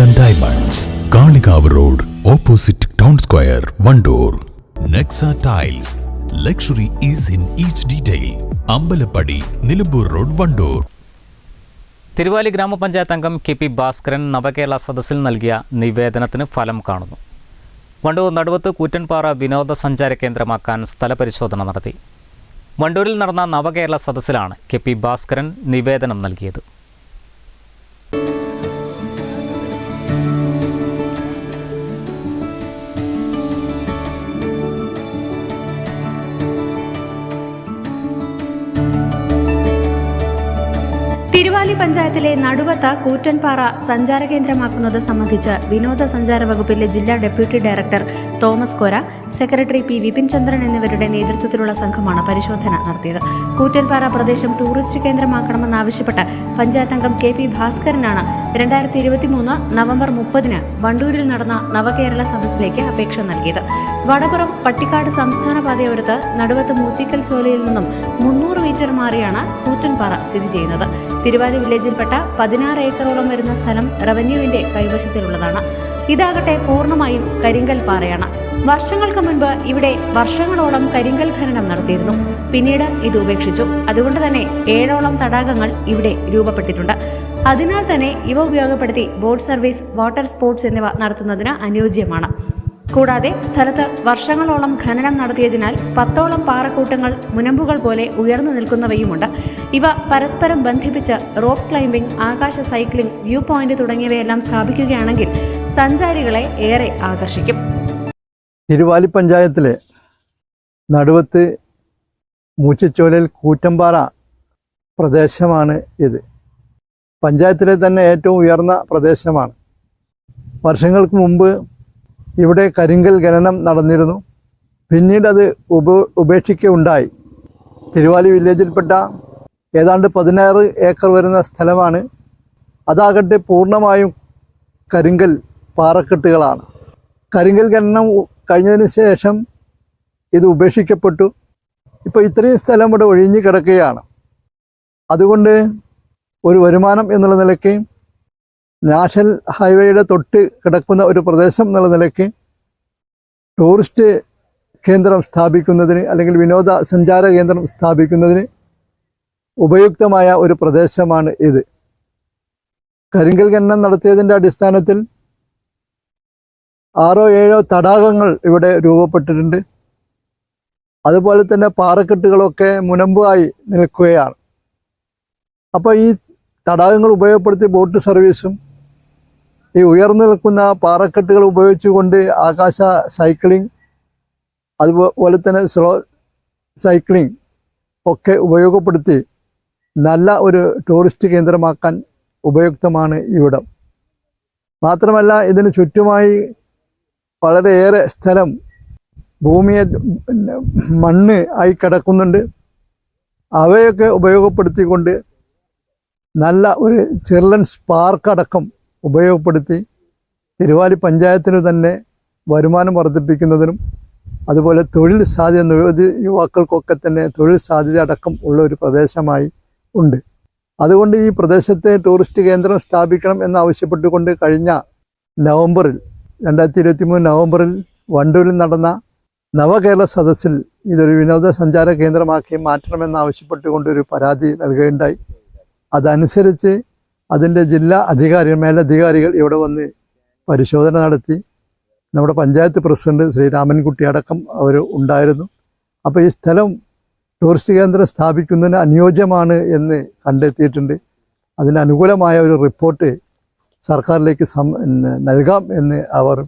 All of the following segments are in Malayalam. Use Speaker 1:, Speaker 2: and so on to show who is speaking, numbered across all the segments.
Speaker 1: And diamonds Kalikavu road opposite town square Wandoor Nexa tiles luxury is in each detail Ambalappadi Nilambur road Wandoor
Speaker 2: Thiruvali ഗ്രാമപഞ്ചായത്ത് അംഗം കെ പി ഭാസ്കരൻ നവകേരള സദസ്സിൽ നൽകിയ നിവേദനത്തിന് ഫലം കാണുന്നു. വണ്ടൂർ നടുവത്ത് കൂറ്റൻപാറ വിനോദസഞ്ചാര കേന്ദ്രമാക്കാൻ സ്ഥലപരിശോധന നടത്തി. വണ്ടൂരിൽ നടന്ന നവകേരള സദസ്സിലാണ് കെ പി ഭാസ്കരൻ നിവേദനം നൽകിയത്.
Speaker 3: തിരുവാലി പഞ്ചായത്തിലെ നടുവത്ത കൂറ്റൻപാറ സഞ്ചാര കേന്ദ്രമാക്കുന്നത് സംബന്ധിച്ച് വിനോദസഞ്ചാര വകുപ്പിലെ ജില്ലാ deputy director Thomas Kora secretary P Vipin Chandran എന്നിവരുടെ നേതൃത്വത്തിലുള്ള സംഘമാണ് പരിശോധന നടത്തിയത്. കൂറ്റൻപാറ പ്രദേശം ടൂറിസ്റ്റ് കേന്ദ്രമാക്കണമെന്നാവശ്യപ്പെട്ട് പഞ്ചായത്ത് അംഗം കെ പി ഭാസ്കരനാണ് രണ്ടായിരത്തി ഇരുപത്തിമൂന്ന് നവംബർ മുപ്പതിന് വണ്ടൂരിൽ നടന്ന നവകേരള സദസ്സിലേക്ക് അപേക്ഷ നൽകിയത്. വടപുറം പട്ടിക്കാട് സംസ്ഥാന പാതയോരത്ത് നടുവത്ത് മൂച്ചിക്കൽ ചോലയിൽ നിന്നും മുന്നൂറ് മീറ്റർ മാറിയാണ് കൂറ്റൻപാറ സ്ഥിതി ചെയ്യുന്നത്. തിരുവാലി വില്ലേജിൽപ്പെട്ട പതിനാറ് ഏക്കറോളം വരുന്ന സ്ഥലം റവന്യൂവിന്റെ കൈവശത്തിലുള്ളതാണ്. ഇതാകട്ടെ പൂർണമായും കരിങ്കൽ പാറയാണ്. വർഷങ്ങൾക്ക് മുൻപ് ഇവിടെ വർഷങ്ങളോളം കരിങ്കൽ ഖനനം നടത്തിയിരുന്നു. പിന്നീട് ഇത് ഉപേക്ഷിച്ചു. അതുകൊണ്ട് തന്നെ ഏഴോളം തടാകങ്ങൾ ഇവിടെ രൂപപ്പെട്ടിട്ടുണ്ട്. അതിനാൽ തന്നെ ഇവ ഉപയോഗപ്പെടുത്തി ബോട്ട് സർവീസ് വാട്ടർ സ്പോർട്സ് എന്നിവ നടത്തുന്നതിന് അനുയോജ്യമാണ്. കൂടാതെ സ്ഥലത്ത് വർഷങ്ങളോളം ഖനനം നടത്തിയതിനാൽ പത്തോളം പാറക്കൂട്ടങ്ങൾ മുനമ്പുകൾ പോലെ ഉയർന്നു നിൽക്കുന്നവയുമുണ്ട്. ഇവ പരസ്പരം ബന്ധിപ്പിച്ച് റോപ്പ് ക്ലൈംബിംഗ് ആകാശ സൈക്ലിംഗ് വ്യൂ പോയിന്റ് തുടങ്ങിയവയെല്ലാം സ്ഥാപിക്കുകയാണെങ്കിൽ സഞ്ചാരികളെ ഏറെ ആകർഷിക്കും.
Speaker 4: തിരുവാലി പഞ്ചായത്തിലെ നടുവത്ത് മൂച്ചിച്ചോലയിൽ കൂറ്റമ്പാറ പ്രദേശമാണ് ഇത്. പഞ്ചായത്തിലെ തന്നെ ഏറ്റവും ഉയർന്ന പ്രദേശമാണ്. വർഷങ്ങൾക്ക് മുമ്പ് ഇവിടെ കരിങ്കൽ ഖനനം നടന്നിരുന്നു. പിന്നീട് അത് ഉപ ഉപേക്ഷിക്കുകയുണ്ടായി തിരുവാലി വില്ലേജിൽപ്പെട്ട ഏതാണ്ട് പതിനാറ് ഏക്കർ വരുന്ന സ്ഥലമാണ്. അതാകട്ടെ പൂർണമായും കരിങ്കൽ പാറക്കെട്ടുകളാണ്. കരിങ്കൽ ഖനനം കഴിഞ്ഞതിന് ശേഷം ഇത് ഉപേക്ഷിക്കപ്പെട്ടു. ഇപ്പോൾ ഇത്രയും സ്ഥലം ഇവിടെ ഒഴിഞ്ഞു കിടക്കുകയാണ്. അതുകൊണ്ട് ഒരു വരുമാനം എന്നുള്ള നിലയ്ക്ക് നാഷണൽ ഹൈവേയുടെ തൊട്ട് കിടക്കുന്ന ഒരു പ്രദേശം എന്നുള്ള നിലയ്ക്ക് ടൂറിസ്റ്റ് കേന്ദ്രം സ്ഥാപിക്കുന്നതിന് അല്ലെങ്കിൽ വിനോദ സഞ്ചാര കേന്ദ്രം സ്ഥാപിക്കുന്നതിന് ഉപയുക്തമായ ഒരു പ്രദേശമാണ് ഇത്. കരിങ്കൽ ഖനനം നടത്തിയതിന്റെ അടിസ്ഥാനത്തിൽ ആറോ ഏഴോ തടാകങ്ങൾ ഇവിടെ രൂപപ്പെട്ടിട്ടുണ്ട്. അതുപോലെ തന്നെ പാറക്കെട്ടുകളൊക്കെ മുനമ്പായി നിൽക്കുകയാണ്. അപ്പോൾ ഈ തടാകങ്ങൾ ഉപയോഗപ്പെടുത്തി ബോട്ട് സർവീസും ഈ ഉയർന്നു നിൽക്കുന്ന പാറക്കെട്ടുകൾ ഉപയോഗിച്ചുകൊണ്ട് ആകാശ സൈക്ലിംഗ് അതുപോലെ തന്നെ സ്ലോ സൈക്ലിംഗ് ഒക്കെ ഉപയോഗപ്പെടുത്തി നല്ല ഒരു ടൂറിസ്റ്റ് കേന്ദ്രമാക്കാൻ ഉപയുക്തമാണ് ഇവിടം. മാത്രമല്ല ഇതിന് ചുറ്റുമായി വളരെയേറെ സ്ഥലം ഭൂമിയെ മണ്ണ് ആയി കിടക്കുന്നുണ്ട്. അവയൊക്കെ ഉപയോഗപ്പെടുത്തിക്കൊണ്ട് നല്ല ഒരു ചിൽഡ്രൻസ് പാർക്ക് അടക്കം ഉപയോഗപ്പെടുത്തി തിരുവാലി പഞ്ചായത്തിന് തന്നെ വരുമാനം വർദ്ധിപ്പിക്കുന്നതിനും അതുപോലെ തൊഴിൽ സാധ്യത നിരവധി യുവാക്കൾക്കൊക്കെ തന്നെ തൊഴിൽ സാധ്യത അടക്കം ഉള്ള ഒരു പ്രദേശമായി ഉണ്ട്. അതുകൊണ്ട് ഈ പ്രദേശത്തെ ടൂറിസ്റ്റ് കേന്ദ്രം സ്ഥാപിക്കണം എന്നാവശ്യപ്പെട്ടുകൊണ്ട് കഴിഞ്ഞ നവംബറിൽ രണ്ടായിരത്തി ഇരുപത്തി മൂന്ന് നവംബറിൽ വണ്ടൂരിൽ നടന്ന നവകേരള സദസ്സിൽ ഇതൊരു വിനോദസഞ്ചാര കേന്ദ്രമാക്കി മാറ്റണമെന്നാവശ്യപ്പെട്ടുകൊണ്ട് ഒരു പരാതി നൽകുകയുണ്ടായി. അതനുസരിച്ച് അതിന്റെ ജില്ലാ അധികാരികൾ മേലധികാരികൾ ഇവിടെ വന്ന് പരിശോധന നടത്തി. നമ്മുടെ പഞ്ചായത്ത് പ്രസിഡന്റ് ശ്രീ രാമൻകുട്ടി അടക്കം അവർ ഉണ്ടായിരുന്നു. അപ്പോൾ ഈ സ്ഥലം ടൂറിസ്റ്റ് കേന്ദ്രം സ്ഥാപിക്കുന്നതിന് അനുയോജ്യമാണ് എന്ന് കണ്ടെത്തിയിട്ടുണ്ട്. അതിന് അനുകൂലമായ ഒരു റിപ്പോർട്ട് സർക്കാരിലേക്ക് നൽകാം എന്ന് അവർ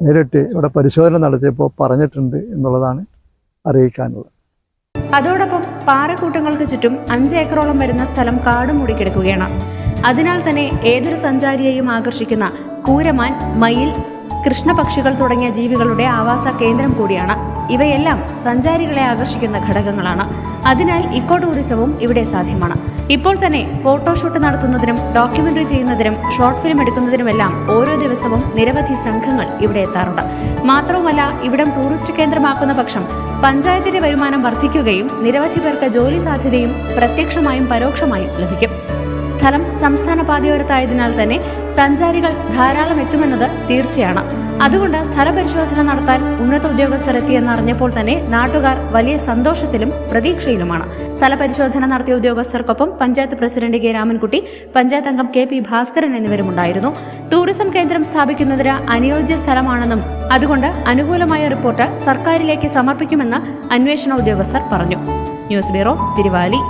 Speaker 4: നേരിട്ട് ഇവിടെ പരിശോധന നടത്തിയപ്പോൾ പറഞ്ഞിട്ടുണ്ട് എന്നുള്ളതാണ് അറിയിക്കാനുള്ളത്.
Speaker 3: അതോടൊപ്പം പാറക്കൂട്ടങ്ങൾക്ക് ചുറ്റും അഞ്ച് ഏക്കറോളം വരുന്ന സ്ഥലം കാട് മൂടിക്കിടക്കുകയാണ് അതിനാൽ തന്നെ ഏതൊരു സഞ്ചാരിയെയും ആകർഷിക്കുന്ന കൂരമാൻ മയിൽ കൃഷ്ണപക്ഷികൾ തുടങ്ങിയ ജീവികളുടെ ആവാസ കേന്ദ്രം കൂടിയാണ്. ഇവയെല്ലാം സഞ്ചാരികളെ ആകർഷിക്കുന്ന ഘടകങ്ങളാണ്. അതിനാൽ ഇക്കോ ടൂറിസവും ഇവിടെ സാധ്യമാണ്. ഇപ്പോൾ തന്നെ ഫോട്ടോഷൂട്ട് നടത്തുന്നതിനും ഡോക്യുമെന്ററി ചെയ്യുന്നതിനും ഷോർട്ട് ഫിലിം എടുക്കുന്നതിനുമെല്ലാം ഓരോ ദിവസവും നിരവധി സംഘങ്ങൾ ഇവിടെ എത്താറുണ്ട്. മാത്രവുമല്ല ഇവിടം ടൂറിസ്റ്റ് കേന്ദ്രമാക്കുന്ന പക്ഷം പഞ്ചായത്തിന്റെ വരുമാനം വർദ്ധിക്കുകയും നിരവധി പേർക്ക് ജോലി സാധ്യതയും പ്രത്യക്ഷമായും പരോക്ഷമായും ലഭിക്കും. സ്ഥലം സംസ്ഥാന പാതയോരത്തായതിനാൽ തന്നെ സഞ്ചാരികൾ ധാരാളം എത്തുമെന്നത് തീർച്ചയാണ്. അതുകൊണ്ട് സ്ഥലപരിശോധന നടത്താൻ ഉന്നത ഉദ്യോഗസ്ഥർ എത്തിയെന്നറിഞ്ഞപ്പോൾ തന്നെ നാട്ടുകാർ വലിയ സന്തോഷത്തിലും പ്രതീക്ഷയിലുമാണ്. സ്ഥലപരിശോധന നടത്തിയ ഉദ്യോഗസ്ഥർക്കൊപ്പം പഞ്ചായത്ത് പ്രസിഡന്റ് കെ രാമൻകുട്ടി പഞ്ചായത്ത് അംഗം കെ പി ഭാസ്കരൻ എന്നിവരുമുണ്ടായിരുന്നു. ടൂറിസം കേന്ദ്രം സ്ഥാപിക്കുന്നതിന് അനുയോജ്യ സ്ഥലമാണെന്നും അതുകൊണ്ട് അനുകൂലമായ റിപ്പോർട്ട് സർക്കാരിലേക്ക് സമർപ്പിക്കുമെന്ന് അന്വേഷണ ഉദ്യോഗസ്ഥർ പറഞ്ഞു. News bureau Thiruvali.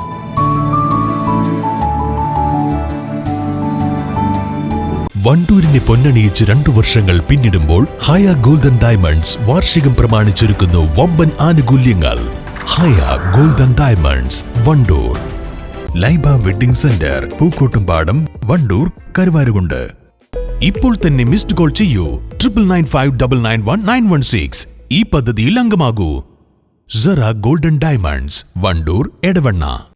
Speaker 1: വണ്ടൂരിനെ പൊന്നണിയിച്ച് രണ്ടു വർഷങ്ങൾ പിന്നിടുമ്പോൾ ഹയ ഗോൾഡൻ ഡയമണ്ട്സ് വാർഷികം പ്രമാണിച്ചൊരുക്കുന്നു വമ്പൻ ആനുകൂല്യങ്ങൾ. Haya golden diamonds Wandoor. Laiba wedding center Pookkottumpadam Wandoor Karuvarakundu. ഇപ്പോൾ തന്നെ മിസ്ഡ് കോൾ ചെയ്യൂ. Triple nine five double nine one nine one six. ഈ പദ്ധതിയിൽ അംഗമാകൂ. Sara golden diamonds Wandoor Edavanna.